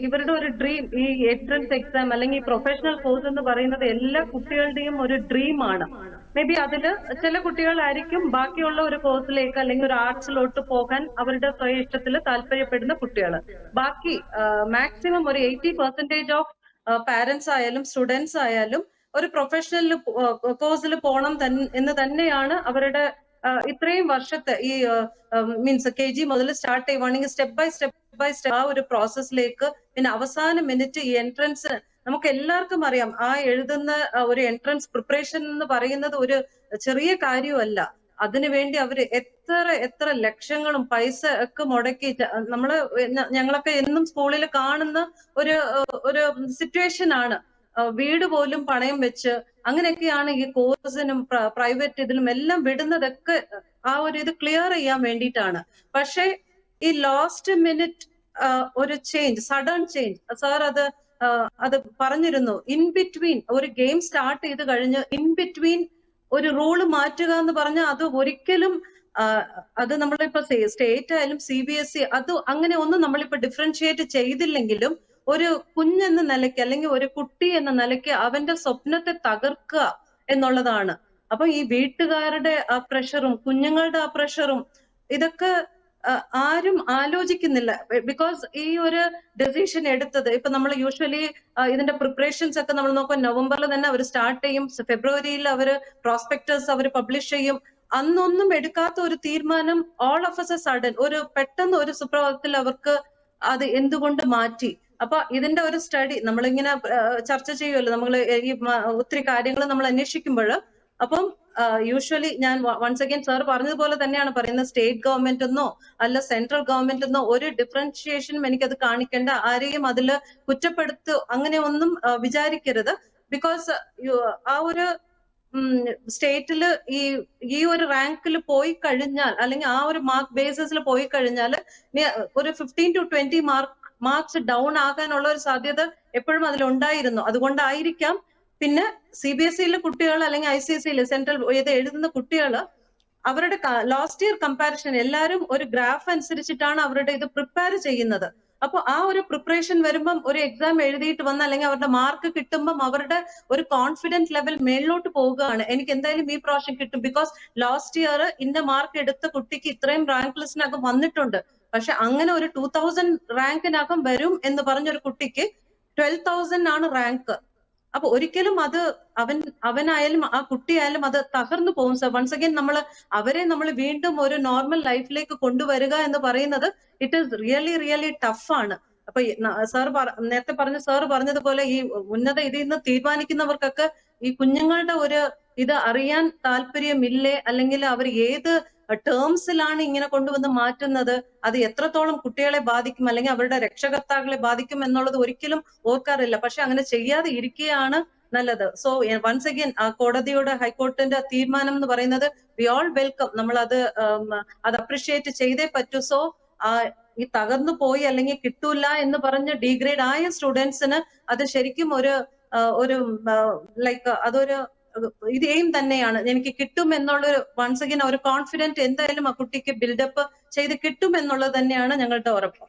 ഇവരുടെ ഒരു ഡ്രീം ഈ എൻട്രൻസ് എക്സാം അല്ലെങ്കിൽ പ്രൊഫഷണൽ കോഴ്സ് എന്ന് പറയുന്നത് എല്ലാ കുട്ടികളുടെയും ഒരു ഡ്രീമാണ് മേ ബി അതിൽ ചില കുട്ടികളായിരിക്കും ബാക്കിയുള്ള ഒരു കോഴ്സിലേക്ക് അല്ലെങ്കിൽ ഒരു ആർട്സിലോട്ട് പോകാൻ അവരുടെ സ്വയം ഇഷ്ടത്തിൽ താല്പര്യപ്പെടുന്ന കുട്ടികൾ ബാക്കി മാക്സിമം ഒരു എയ്റ്റി പെർസെന്റേജ് ഓഫ് പാരന്റ്സ് ആയാലും സ്റ്റുഡൻസ് ആയാലും ഒരു പ്രൊഫഷണൽ കോഴ്സിൽ പോകണം എന്ന് തന്നെയാണ് അവരുടെ ഇത്രയും വർഷത്തെ ഈ മീൻസ് കെ ജി മുതൽ സ്റ്റാർട്ട് ചെയ്യുവാണെങ്കിൽ step by step by step ആ ഒരു പ്രോസസ്സിലേക്ക് പിന്നെ അവസാന മിനിറ്റ് ഈ എൻട്രൻസ് നമുക്ക് എല്ലാവർക്കും അറിയാം. ആ എഴുതുന്ന ഒരു എൻട്രൻസ് പ്രിപ്പറേഷൻ എന്ന് പറയുന്നത് ഒരു ചെറിയ കാര്യമല്ല അതിനുവേണ്ടി അവർ എത്ര എത്ര ലക്ഷങ്ങളും പൈസ ഒക്കെ മുടക്കി നമ്മൾ ഞങ്ങളൊക്കെ എന്നും സ്കൂളിൽ കാണുന്ന ഒരു ഒരു സിറ്റുവേഷൻ ആണ്. വീട് പോലും പണയം വെച്ച് അങ്ങനെയൊക്കെയാണ് ഈ കോഴ്സിനും പ്രൈവറ്റ് ഇതിലും എല്ലാം വിടുന്നതൊക്കെ ആ ഒരു ഇത് ക്ലിയർ ചെയ്യാൻ വേണ്ടിയിട്ടാണ്. പക്ഷേ ഈ ലാസ്റ്റ് മിനിറ്റ് ഒരു ചേഞ്ച് സഡൻ ചേഞ്ച് സാർ അത് അത് പറഞ്ഞിരുന്നു ഇൻ ബിറ്റ്വീൻ ഒരു ഗെയിം സ്റ്റാർട്ട് ചെയ്ത് കഴിഞ്ഞ് ഇൻ ബിറ്റ്വീൻ ഒരു റൂൾ മാറ്റുക എന്ന് പറഞ്ഞാൽ അത് ഒരിക്കലും അത് നമ്മളിപ്പോ സ്റ്റേറ്റ് ആയാലും സി ബി എസ് ഇ അത് അങ്ങനെ ഒന്നും നമ്മളിപ്പോ ഡിഫറൻഷിയേറ്റ് ചെയ്തില്ലെങ്കിലും ഒരു കുഞ്ഞെന്ന നിലയ്ക്ക് അല്ലെങ്കിൽ ഒരു കുട്ടി എന്ന നിലയ്ക്ക് അവന്റെ സ്വപ്നത്തെ തകർക്കുക എന്നുള്ളതാണ്. അപ്പൊ ഈ വീട്ടുകാരുടെ ആ പ്രഷറും കുഞ്ഞുങ്ങളുടെ ആ പ്രഷറും ഇതൊക്കെ ആരും ആലോചിക്കുന്നില്ല. ബിക്കോസ് ഈ ഒരു ഡെസിഷൻ എടുത്തത് ഇപ്പൊ നമ്മൾ യൂഷ്വലി ഇതിന്റെ പ്രിപ്പറേഷൻസ് ഒക്കെ നമ്മൾ നോക്കുമ്പോൾ നവംബറിൽ തന്നെ അവർ സ്റ്റാർട്ട് ചെയ്യും. ഫെബ്രുവരിയിൽ അവർ പ്രോസ്പെക്ടേഴ്സ് അവർ പബ്ലിഷ് ചെയ്യും. അന്നൊന്നും എടുക്കാത്ത ഒരു തീരുമാനം all of as a sudden ഒരു പെട്ടെന്ന് ഒരു സുപ്രഭാതത്തിൽ അവർക്ക് അത് എന്തുകൊണ്ട് മാറ്റി? അപ്പൊ ഇതിന്റെ ഒരു സ്റ്റഡി നമ്മളിങ്ങനെ ചർച്ച ചെയ്യുമല്ലോ നമ്മൾ ഈ ഒത്തിരി കാര്യങ്ങൾ നമ്മൾ അന്വേഷിക്കുമ്പോൾ അപ്പം യൂഷ്വലി ഞാൻ വൺസ് അഗൈൻ സാർ പറഞ്ഞതുപോലെ തന്നെയാണ് പറയുന്നത്. സ്റ്റേറ്റ് ഗവൺമെന്റ് എന്നോ അല്ല സെൻട്രൽ ഗവൺമെന്റ് എന്നോ ഒരു ഡിഫറൻഷിയേഷനും എനിക്കത് കാണിക്കേണ്ട. ആരെയും അതിൽ കുറ്റപ്പെടുത്തു അങ്ങനെ ഒന്നും വിചാരിക്കരുത്. ബിക്കോസ് ആ ഒരു സ്റ്റേറ്റിൽ ഈ ഈ ഒരു റാങ്കിൽ പോയി കഴിഞ്ഞാൽ അല്ലെങ്കിൽ ആ ഒരു മാർക്ക് ബേസിസിൽ പോയി കഴിഞ്ഞാൽ ഒരു fifteen to twenty mark marks down ആകാനുള്ള ഒരു സാധ്യത എപ്പോഴും അതിലുണ്ടായിരുന്നു. അതുകൊണ്ടായിരിക്കാം പിന്നെ സി ബി എസ് ഇയിലെ കുട്ടികൾ അല്ലെങ്കിൽ ഐ സി എസ് സിയിലെ സെൻട്രൽ ഇത് എഴുതുന്ന കുട്ടികൾ അവരുടെ ലാസ്റ്റ് ഇയർ കമ്പാരിഷൻ എല്ലാവരും ഒരു ഗ്രാഫ് അനുസരിച്ചിട്ടാണ് അവരുടെ ഇത് പ്രിപ്പയർ ചെയ്യുന്നത്. അപ്പൊ ആ ഒരു പ്രിപ്പറേഷൻ വരുമ്പം ഒരു എക്സാം എഴുതിയിട്ട് വന്ന അല്ലെങ്കിൽ അവരുടെ മാർക്ക് കിട്ടുമ്പം അവരുടെ ഒരു കോൺഫിഡൻസ് ലെവൽ മേളിലോട്ട് പോവുകയാണ്. എനിക്ക് എന്തായാലും ഈ പ്രാവശ്യം കിട്ടും. ബിക്കോസ് ലാസ്റ്റ് ഇയർ ഇന്ന മാർക്ക് എടുത്ത കുട്ടിക്ക് ഇത്രയും റാങ്ക് ലിസ്റ്റിനകം വന്നിട്ടുണ്ട്. പക്ഷെ അങ്ങനെ ഒരു ടൂ തൗസൻഡ് റാങ്കിനകം വരും എന്ന് പറഞ്ഞൊരു കുട്ടിക്ക് ട്വൽവ് തൗസൻഡ് ആണ് റാങ്ക് അപ്പൊ ഒരിക്കലും അത് അവൻ അവനായാലും ആ കുട്ടിയായാലും അത് തകർന്നു പോകും സർ വൺസ് അഗൈൻ നമ്മൾ അവരെ നമ്മൾ വീണ്ടും ഒരു നോർമൽ ലൈഫിലേക്ക് കൊണ്ടുവരിക എന്ന് പറയുന്നത് it is really really tough ആണ്. അപ്പൊ സാർ നേരത്തെ പറഞ്ഞ സാർ പറഞ്ഞതുപോലെ ഈ ഉന്നത ഇതിൽ നിന്ന് തീരുമാനിക്കുന്നവർക്കൊക്കെ ഈ കുഞ്ഞുങ്ങളുടെ ഒരു ഇത് അറിയാൻ താല്പര്യമില്ലേ? അല്ലെങ്കിൽ അവർ ഏത് ടേംസിലാണ് ഇങ്ങനെ കൊണ്ടുവന്ന് മാറ്റുന്നത്. അത് എത്രത്തോളം കുട്ടികളെ ബാധിക്കും അല്ലെങ്കിൽ അവരുടെ രക്ഷകർത്താക്കളെ ബാധിക്കും എന്നുള്ളത് ഒരിക്കലും ഓർക്കാറില്ല. പക്ഷെ അങ്ങനെ ചെയ്യാതെ ഇരിക്കുകയാണ് നല്ലത്. സോ വൺസ് അഗൈൻ കോടതിയുടെ ഹൈക്കോടതിന്റെ തീരുമാനം എന്ന് പറയുന്നത് വി ഓൾ വെൽക്കം നമ്മൾ അത് അത് അപ്രിഷിയേറ്റ് ചെയ്തേ പറ്റൂ. സോ ഈ തകർന്നു പോയി അല്ലെങ്കിൽ കിട്ടൂല എന്ന് പറഞ്ഞ് ഡിഗ്രേഡ് ആയ സ്റ്റുഡൻസിന് അത് ശരിക്കും ഒരു ഒരു ലൈക്ക് അതൊരു ഇത് തന്നെയാണ്. എനിക്ക് കിട്ടും എന്നുള്ളൊരു വൺസ് അഗൈൻ ഒരു കോൺഫിഡന്റ് എന്തായാലും ആ കുട്ടിക്ക് ബിൽഡപ്പ് ചെയ്ത് കിട്ടും എന്നുള്ളത് തന്നെയാണ് ഞങ്ങളുടെ ഉറപ്പ്.